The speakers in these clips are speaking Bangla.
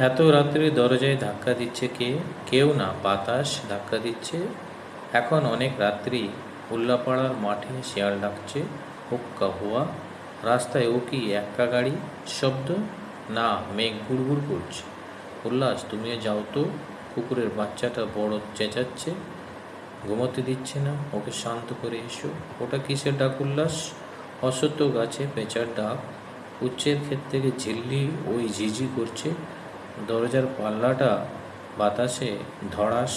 এত রাত্রে দরজায় ধাক্কা দিচ্ছে কে? কেউ না, বাতাস ধাক্কা দিচ্ছে। এখন অনেক রাত্রি উল্লাপাড়ার মাঠে শেয়াল ডাকছে, হুক্কা হুয়া। রাস্তায় ও কি এক্কা গাড়ি? শব্দ? না, মেঘ গুড়গুড় করছে। উল্লাস, তুমিও যাও তো। কুকুরের বাচ্চাটা বড় চেঁচাচ্ছে। ঘুমোতে দিচ্ছে না, ওকে শান্ত করে এসো। ওটা কিসের ডাক উল্লাস? অসত্য গাছে পেঁচার ডাক। উচ্চের ক্ষেত থেকে ঝিল্লি ওই ঝিঝি করছে। দরজার পাল্লাটা বাতাসে ধড়াস।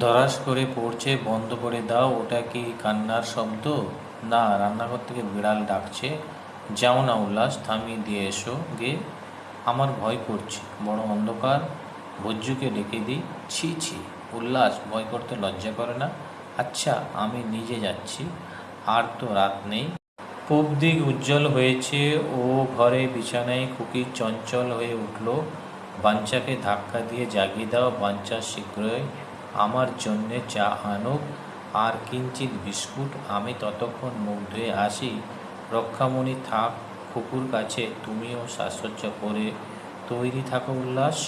ধরাস করে পড়ছে, বন্ধ করে দাও, ওটা কি কান্নার শব্দ? না, রান্নাঘর থেকে বিড়াল ডাকছে, যাও না উল্লাস, থামিয়ে দিয়ে এসো গে। আমার ভয় করছে, বড় অন্ধকার ভজ্জুকে ডেকে দিই, ছি ছি, উল্লাস, ভয় করতে লজ্জা করে না? আচ্ছা আমি নিজে যাচ্ছি, আর তো রাত নেই। পূব দিক উজ্জ্বল হয়েছে ও ঘরে বিছানায় খুকি চঞ্চল হয়ে উঠল। বাঞ্চাকে ধাক্কা দিয়ে জাগিয়ে দাও, বাঞ্চা শীঘ্রই আমার জন্যে চা আনুক। আর কিঞ্চিত বিস্কুট, আমি ততক্ষণ মুখ ধুয়ে আসি। রক্ষামণি থাক, খুকুর কাছে তুমিও সাজসজ্জা করে তৈরি থাকো উল্লাস।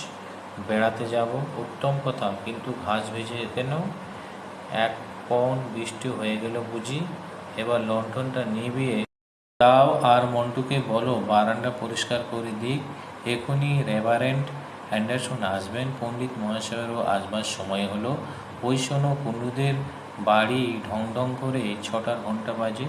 বেড়াতে যাব, উত্তম কথা, কিন্তু ঘাস ভেজে কেন? এক পন বৃষ্টি হয়ে গেল বুঝি। এবার লণ্ঠনটা নিভিয়ে দাও আর মন্টুকে বলো, বারান্দা পরিষ্কার করে দিক। এখনই রেভারেন্ট অ্যান্ডারসন আসবেন, পণ্ডিত মহাশয়েরও আসবার সময় হলো। ওই শোনো, কুণ্ডুদের বাড়ি ঢং ঢং করে ছটার ঘণ্টা বাজে।